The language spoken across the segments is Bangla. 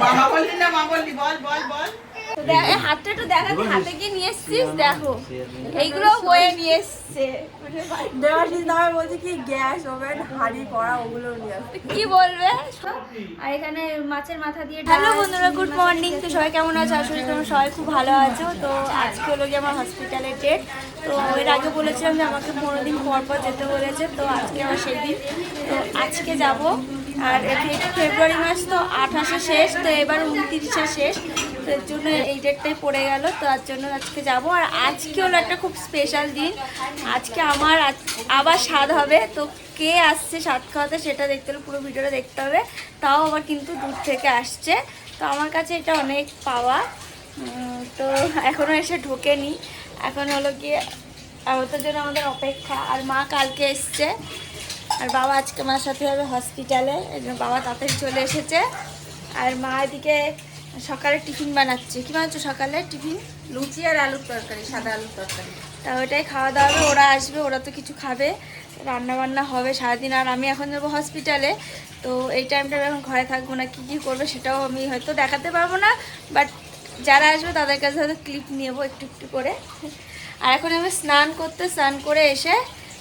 মামা বললি না মা বললি বল বল বল তো দেখ- এই হাতটা একটু দেখাবি হাতে কি নিয়ে এসছিস? দেখো এইগুলো বয়ে নিয়ে এসছে। দেবাশিস দামে বলছে কি গ্যাস ওভেন হাঁড়ি কড়া ওগুলো নিয়ে কি বলবে? আর এখানে মাছের মাথা দিয়ে হ্যালো বন্ধুরা গুড মর্নিং। তো সবাই কেমন আছো? আসলে তোমরা সবাই খুব ভালো আছো। তো আজকে হলো গিয়ে আমার হসপিটালের ডেট তো এর আগে বলেছিলাম যে আমাকে পনেরো দিন পর পর যেতে বলেছে। তো আজকে আমার সেই দিন। তো আজকে যাব। আর ফেব্রুয়ারি মাস তো আঠাশে শেষ। তো এবার উনত্রিশে শেষ। তো এর জন্য এই ডেটটাই পড়ে গেল তো তার জন্য আজকে যাব। আর আজকে হলো একটা খুব স্পেশাল দিন। আজকে আমার আবার স্বাদ হবে। তো কে আসছে স্বাদ খাওয়াতে সেটা দেখতে হলে পুরো ভিডিওটা দেখতে হবে। তাও আবার কিন্তু দূর থেকে আসছে। তো আমার কাছে এটা অনেক পাওয়া। তো এখনও এসে ঢোকেনি। এখন হলো গিয়ে ওটার জন্য আমাদের অপেক্ষা। আর মা কালকে এসছে। আর বাবা আজকে মার সাথে যাবে হসপিটালে এই বাবা তাড়াতাড়ি চলে এসেছে। আর মা এদিকে সকালে টিফিন বানাচ্ছে। কি বানাচ্ছো সকালে টিফিন? লুচি আর আলুর তরকারি সাদা আলুর তরকারি। তা ওটাই খাওয়া দাওয়া হবে ওরা আসবে ওরা তো কিছু খাবে রান্না বান্না হবে সারাদিন আর আমি এখন যাব হসপিটালে তো এই টাইমটা এখন ঘরে থাকব না কী কী করবে সেটাও আমি হয়তো দেখাতে পারব না বাট যারা আসবে তাদের কাছে হয়তো ক্লিপ নেব একটু একটু করে। আর এখন আমি স্নান করতে স্নান করে এসে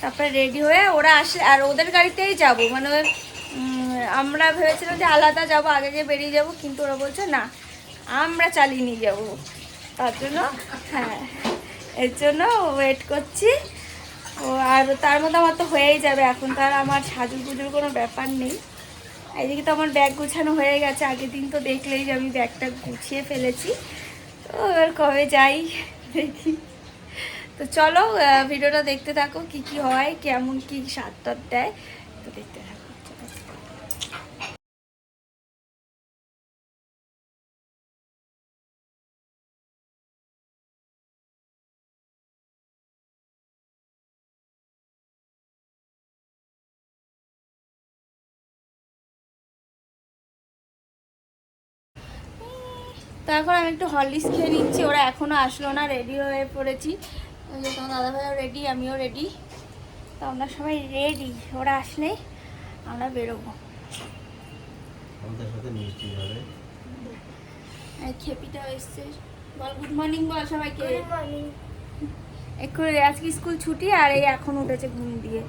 তারপরে রেডি হয়ে ওরা আসে আর ওদের গাড়িতেই যাব মানে আমরা ভেবেছিলাম যে আলাদা যাব, আগে গিয়ে বেরিয়ে যাব, কিন্তু ওরা বলছে না, আমরা চালিয়ে নিয়ে যাব। তার জন্য হ্যাঁ এর জন্য ওয়েট করছি। ও, আর তার মধ্যে আমার তো হয়েই যাবে, এখন তো আর আমার সাজুর পুজোর কোনো ব্যাপার নেই। এদিকে তো আমার ব্যাগ গুছানো হয়ে গেছে, আগের দিন তো দেখলেই যে আমি ব্যাগটা গুছিয়ে ফেলেছি। তো এবার কবে যাই, দেখি। তো চলো ভিডিওটা দেখতে থাকো, কি কি হয়, কেমন কি স্বাদ দেয়, তো দেখতে থাকো। তো এখন আমি একটু হরলিক্স খেয়ে নিচ্ছি ওরা এখনও আসলো না রেডি হয়ে পড়েছি। ওই যে তোমার দাদাভাইও রেডি আমিও রেডি তো আমরা সবাই রেডি ওরা আসলে আমরা বেরোবো। খেপিটাও এসছে। বল গুড মর্নিং বল সবাইকে। এক্ষুনি আজকে স্কুল ছুটি আর এই এখন উঠেছে ঘুম দিয়ে।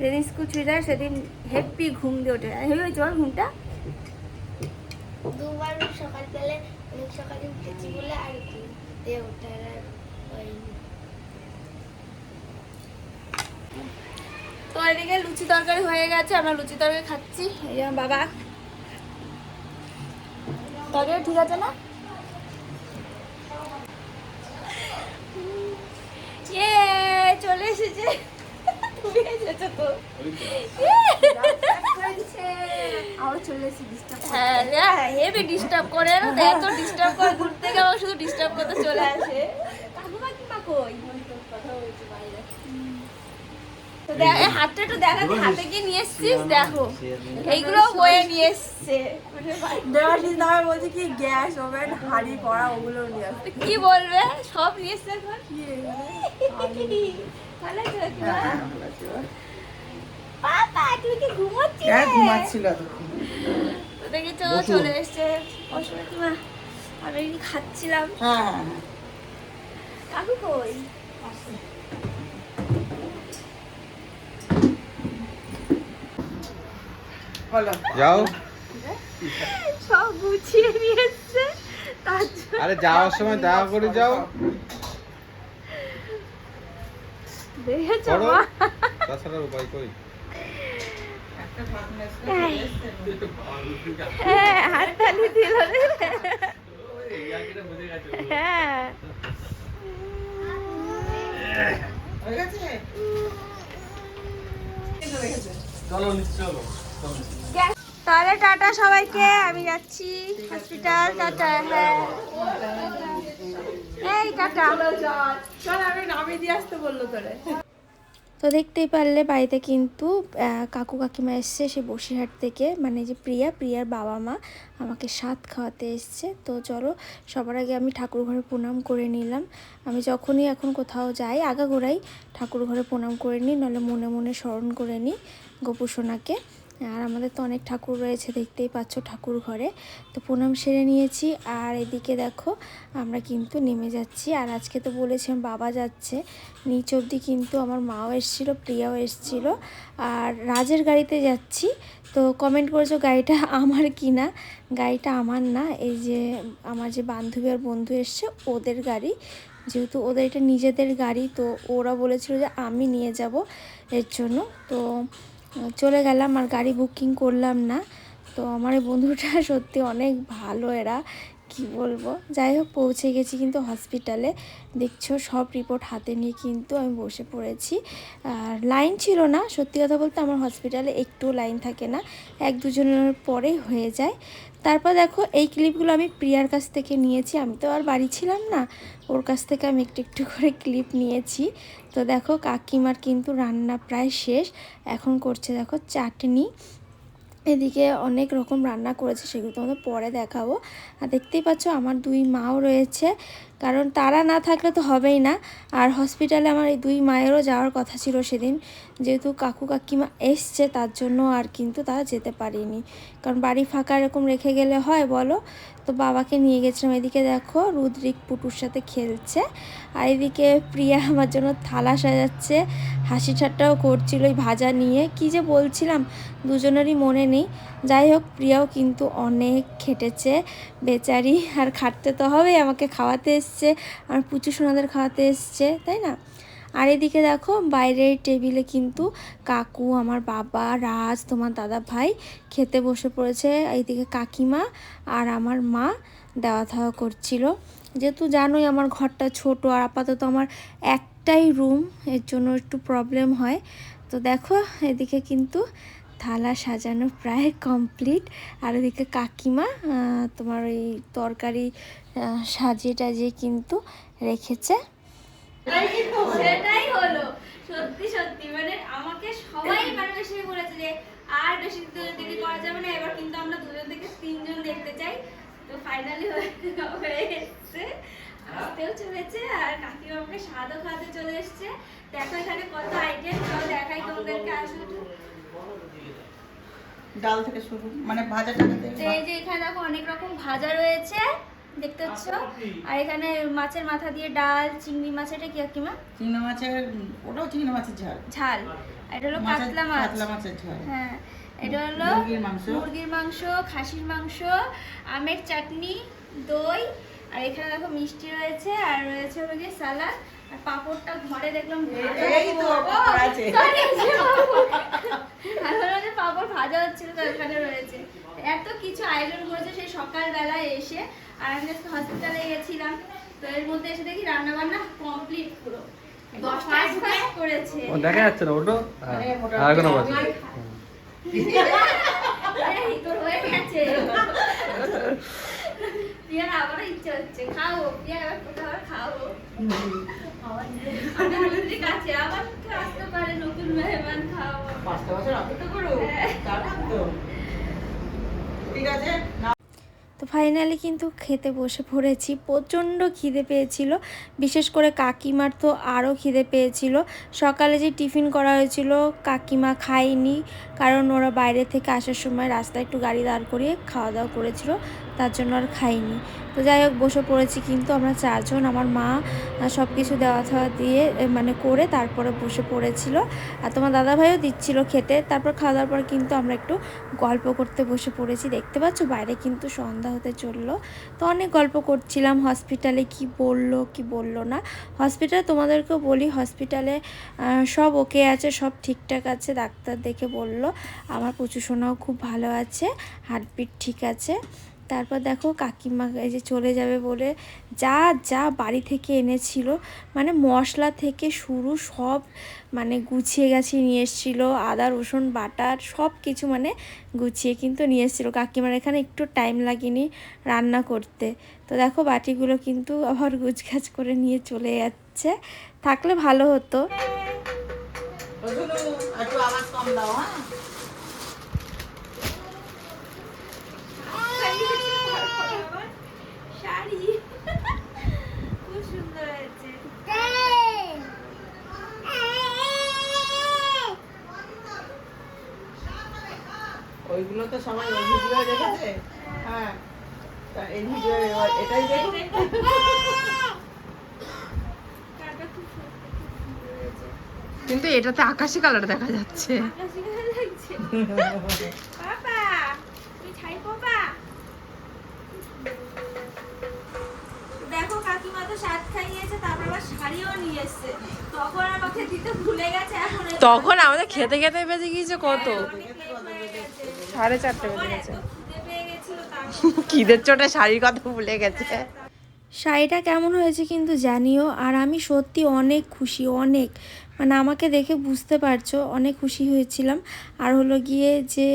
যেদিন স্কুল ছুটি দেয় সেদিন হেপি ঘুম দিয়ে ওঠে হেভি ঘুমটা? দুবার সকালবেলা অনেক সকালে উঠেছি বলে আর কি দিয়ে ওঠার আর হয়নি। তো এদিকে লুচি তরকারি হয়ে গেছে, আমরা লুচি তরকারি খাচ্ছি। এই আমার বাবা। তরকারি ঠিক আছে না? ইয়ে চলে এসেছে। তুমি এসেছ তো। হ্যাঁ হেভি ডিস্টার্ব করে না তো এত ডিস্টার্ব করে থেকে শুধু ডিস্টার্ব করতে চলে আসে। দেখ হাতটা একটু দেখাবি হাতে কি নিয়ে এসছিস দেখো। এইগুলো বয়ে নিয়ে এসছে। বলছে কি গ্যাস ওভেন হাঁড়ি কড়া ওগুলো নিয়ে আসবে কি বলবে? সব নিয়ে এসছে এখন? ভালো কাকিমা? তুমি কি ঘুমোচ্ছিলে? হ্যাঁ ঘুমাচ্ছিল তো তো দেখেছ চলে এসছে। অসুবিধা কাকিমা আমি এই খাচ্ছিলাম। হ্যাঁ হ্যাঁ হ্যাঁ। কাকু কই? বলো। যাও। সব গুছিয়ে নিয়ে এসছে আরে যাওয়ার সময় দেখা করে যাও। দেখেছ মা? তাছাড়া উপায় কই? তাহলে টাটা সবাইকে, আমি যাচ্ছি। হসপিটাল, টাটা হ্যাঁ। এই, টাটা। চল, আমি নামিয়ে দিয়ে আসতে বলল তোরে। তো দেখতেই পারলে বাড়িতে কিন্তু কাকু কাকিমা এসছে সে বসিরহাট থেকে। মানে যে প্রিয়া, প্রিয়ার বাবা মা আমাকে সাত খাওয়াতে এসছে। তো চলো, সবার আগে আমি ঠাকুর ঘরে প্রণাম করে নিলাম। আমি যখনই এখন কোথাও যাই, আগাগোড়াই ঠাকুর ঘরে প্রণাম করে নিই নাহলে মনে মনে স্মরণ করে নিই গোপুসোনাকে। আর আমাদের তো অনেক ঠাকুর রয়েছে, দেখতেই পাচ্ছ ঠাকুর ঘরে। তো প্রণাম সেরে নিয়েছি, আর এদিকে দেখো, আমরা কিন্তু নেমে যাচ্ছি। আর আজকে তো বলেছিলাম বাবা যাচ্ছে। নিচ অবধি কিন্তু আমার মাও এসেছিল, প্রিয়াও এসেছিল। আর রাজের গাড়িতে যাচ্ছি। তো কমেন্ট করেছ গাড়িটা আমার কি না গাড়িটা আমার না, এই যে আমার যে বান্ধবী আর বন্ধু এসছে, ওদের গাড়ি। যেহেতু ওদের এটা নিজেদের গাড়ি, তো ওরা বলেছিল যে আমি নিয়ে যাব এর জন্য। তো চলে গেলাম আর গাড়ি বুকিং করলাম না। তো আমার এই বন্ধুটা সত্যি অনেক ভালো এরা, কি বলব? যাই হোক, পৌঁছে গেছি কিন্তু হসপিটালে দেখছ, সব রিপোর্ট হাতে নিয়ে কিন্তু আমি বসে পড়েছি। আর লাইন ছিল না, সত্যি কথা বলতে আমার হসপিটালে একটু লাইন থাকে না। এক দুজনের পরে হয়ে যায়। তারপর দেখো, এই ক্লিপগুলো আমি প্রিয়ার কাছ থেকে নিয়েছি। আমি তো আর বাড়ি ছিলাম না। ওর কাছ থেকে আমি একটু একটু করে ক্লিপ নিয়েছি। তো দেখো, কাকিমার কিন্তু রান্না প্রায় শেষ। এখন করছে দেখো চাটনি। এদিকে অনেক রকম রান্না করেছে, সেগুলো তোমাদের পরে দেখাবো। আর দেখতেই পাচ্ছ, আমার দুই মাও রয়েছে। কারণ তারা না থাকলে তো হবেই না। আর হসপিটালে আমার এই দুই মায়েরও যাওয়ার কথা ছিল সেদিন। যেহেতু কাকু কাকিমা এসছে, তার জন্য আর কিন্তু তারা যেতে পারিনি। কারণ বাড়ি ফাঁকা এরকম রেখে গেলে হয় বলো? তো বাবাকে নিয়ে গেছিলাম এদিকে দেখো, রুদ্রিক পুটুর সাথে খেলছে। আর এদিকে প্রিয়া আমার জন্য থালা সাজাচ্ছে, হাসি ঠাট্টাও করছিল ওই ভাজা নিয়ে। কি যে বলছিলাম, দুজনেরই মনে নেই। যাই হোক, প্রিয়াও কিন্তু অনেক খেটেছে, বেচারি আর খাটতে তো হবে আমাকে খাওয়াতে এসছে আমার পুচু সোনাদের খাওয়াতে এসছে, তাই না? আর এদিকে দেখো, বাইরের টেবিলে কিন্তু কাকু, আমার বাবা, রাজ, তোমার দাদা ভাই খেতে বসে পড়েছে। এইদিকে কাকিমা আর আমার মা দেওয়া থাওয়া করছিল। যেহেতু জানোই আমার ঘরটা ছোট, আর আপাতত আমার একটাই রুম, এর জন্য একটু প্রবলেম হয়। তো দেখো, এদিকে কিন্তু থালা সাজানো প্রায় কমপ্লিট। আর এদিকে কাকিমা তোমার ওই তরকারি সাজিয়ে টাজিয়ে কিন্তু রেখেছে। সেটাই হলো। সত্যি সত্যি। মানে আমাকে সবাই বেশি বলেছে যে আর বেশি দেরি করা যাবে না। এবার কিন্তু আমরা দুজন থেকে তিনজন দেখতে চাই। তো ফাইনালি হয়ে এসছে। আসতেও চলেছে আর কাকিমা আমাকে স্বাদও খাতে চলে এসছে। দেখো এখানে কত আইটেম সব দেখাই তোমাদেরকে আসলে ডাল থেকে শুরু মানে ভাজা টাকা এই যে এখানে দেখো অনেক রকম ভাজা রয়েছে। দেখতে পাচ্ছ আর এখানে মাছের মাথা দিয়ে ডাল চিংড়ি মাছ এটা কি কাকিমা চিংড়ি মাছের ওটাও চিংড়ি মাছের ঝাল। ঝাল। এটা হলো কাতলা মাছ। কাতলা মাছের ঝাল। হ্যাঁ। এটা হলো মুরগির মাংস। খাসির মাংস আমের চাটনি দই। আর এখানে দেখো মিষ্টি রয়েছে আর রয়েছে হলো গিয়ে সালাদ। আর পাঁপড়টা ঘরে দেখলাম এই তো আছে। যে। আর হলো যে পাঁপড় ভাজা হচ্ছিল তো এখানে রয়েছে। এত কিছু আয়োজন করেছে সেই সকালবেলায় এসে। আর আমি আজকে হসপিটালে গেছিলাম তো এর মধ্যে এসে দেখি রান্না বান্না কমপ্লিট পুরো ফার্স্ট ফার্স্ট করেছে। ও দেখা যাচ্ছে না ওটো হ্যাঁ আরে কোনো তোর হয়ে গেছে। আবারও ইচ্ছে হচ্ছে। খাও কোথাও আবার খাও আমি রুদ্রিক আছে আবার আসতে পারে নতুন মেহমান খাও পাঁচটা বছর অপেক্ষা করো তারপর ঠিক আছে তো ফাইনালি কিন্তু খেতে বসে পড়েছি। প্রচণ্ড খিদে পেয়েছিল। বিশেষ করে কাকিমার তো আরও খিদে পেয়েছিল। সকালে যে টিফিন করা হয়েছিল, কাকিমা খায়নি। কারণ ওরা বাইরে থেকে আসার সময় রাস্তায় একটু গাড়ি দাঁড় করিয়ে খাওয়া দাওয়া করেছিল। তার জন্য আর খাইনি। তো যাই হোক, বসে পড়েছি কিন্তু আমরা চারজন। আমার মা সব কিছু দেওয়া থাওয়া দিয়ে মানে করে তারপরে বসে পড়েছিল। আর তোমার দাদাভাইও দিচ্ছিল খেতে। তারপর খাওয়া দাওয়ার পর কিন্তু আমরা একটু গল্প করতে বসে পড়েছি। দেখতে পাচ্ছ, বাইরে কিন্তু সন্ধ্যা হতে চলল। তো অনেক গল্প করছিলাম, হসপিটালে কি বলল কি বলল না। হসপিটালে তোমাদেরকেও বলি, হসপিটালে সব ওকে আছে, সব ঠিকঠাক আছে, ডাক্তার দেখে বলল। আমার প্রচুর সোনাও খুব ভালো আছে, হার্টবিট ঠিক আছে। তারপর দেখো কাকিমা এই যে চলে যাবে বলে যা যা বাড়ি থেকে এনেছিল মানে মশলা থেকে শুরু সব মানে গুছিয়ে গেছে নিয়ে এসেছিল, আদা, রসুন, বাটার সব কিছু মানে গুছিয়ে কিন্তু নিয়ে এসেছিল। কাকিমার এখানে একটু টাইম লাগেনি রান্না করতে। তো দেখো বাটিগুলো কিন্তু আবার গুছগাছ করে নিয়ে চলে যাচ্ছে। থাকলে ভালো হতো। একটু আওয়াজ কম দাও হ্যাঁ শাড়ি খুব সুন্দর হয়েছে ওইগুলো তো সবাই ওই ভিডিও দেখেছে? হ্যাঁ। তা এই ভিডিও এটাই কিন্তু এটাতে আকাশি কালার দেখা যাচ্ছে। আকাশি কালার লাগছে। বাবা তুই ছাই বাবা দেখো কাকিমা তো সাত খাইয়েছে তারপর আবার শাড়িও নিয়ে এসছে। তখন আমাকে দিতে ভুলে গেছে এখন তখন আমাদের খেতে খেতে বেজে গিয়েছে কত হ্যাঁ, অনেক late হয়ে গেছে। সাড়ে চারটে বেজে গেছে। খিদের চোটে শাড়ির কথা ভুলে গেছে। শাড়িটা কেমন হয়েছে কিন্তু জানিও আর আমি সত্যি অনেক খুশি অনেক। মানে আমাকে দেখে বুঝতে পারছ অনেক খুশি হয়েছিলাম। আর হলো গিয়ে যে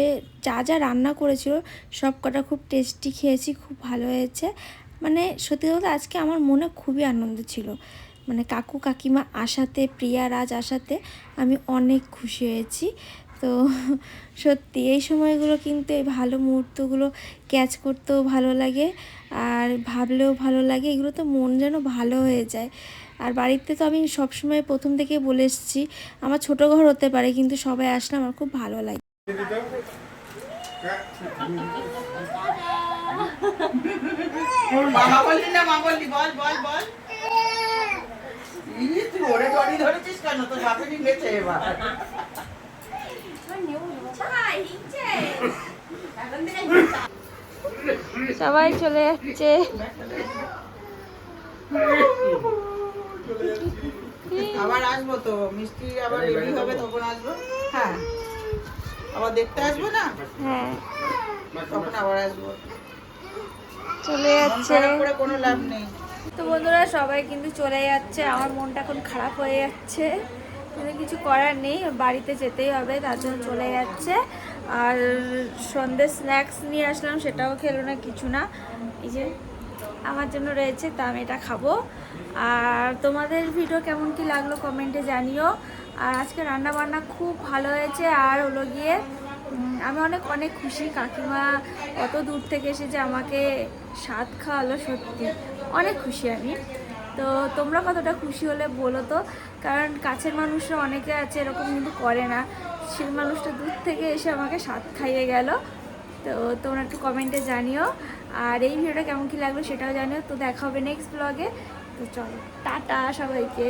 যা যা রান্না করেছিল সব কটা খুব টেস্টি খেয়েছি খুব ভালো হয়েছে। মানে সত্যি কথা আজকে আমার মনে খুবই আনন্দ ছিল। মানে কাকু কাকিমা আসাতে প্রিয়া রাজ আসাতে আমি অনেক খুশি হয়েছি। তো সত্যি এই সময়গুলো কিন্তু এই ভালো মুহূর্তগুলো ক্যাচ করতেও ভালো লাগে আর ভাবলেও ভালো লাগে। এগুলো তো মন যেন ভালো হয়ে যায়। আর বাড়িতে তো আমি সবসময় প্রথম থেকে বলে এসেছি, আমার ছোটো ঘর হতে পারে কিন্তু সবাই আসলে আমার খুব ভালো লাগে। ধরেছিস কেন? তোর এবার। সবাই চলে যাচ্ছে। আবার আসব তো মিষ্টি আবার রেডি হবে তখন আসব। হ্যাঁ। আবার দেখতে আসব না? হ্যাঁ। তখন আবার আসব। চলে যাচ্ছে। কোনো লাভ নেই। তো বন্ধুরা সবাই কিন্তু চলে যাচ্ছে। আমার মনটা এখন খারাপ হয়ে যাচ্ছে। কিন্তু কিছু করার নেই, বাড়িতে যেতেই হবে, তার জন্য চলে যাচ্ছে। আর সন্ধ্যে স্ন্যাক্স নিয়ে আসলাম, সেটাও খেলো না, কিছু না। এই যে আমার জন্য রয়েছে, তা আমি এটা খাব। আর তোমাদের ভিডিও কেমন কি লাগল কমেন্টে জানিও। আর আজকে রান্না বান্না খুব ভালো হয়েছে, আর হলো গিয়ে আমি অনেক অনেক খুশি। কাকিমা কত দূর থেকে এসে যে আমাকে স্বাদ খাওয়ালো সত্যি। অনেক খুশি আমি। তো তোমরা কতটা খুশি হলে বলো তো? কারণ কাছের মানুষরা অনেকে আছে, এরকম কিন্তু করে না। সেই মানুষটা দূর থেকে এসে আমাকে স্বাদ খাইয়ে গেল। তো তোমরা একটু কমেন্টে জানিও। আর এই ভিডিওটা কেমন কী লাগল সেটাও জানিও। তো দেখা হবে নেক্সট ব্লগে তো চলো, টাটা সবাইকে।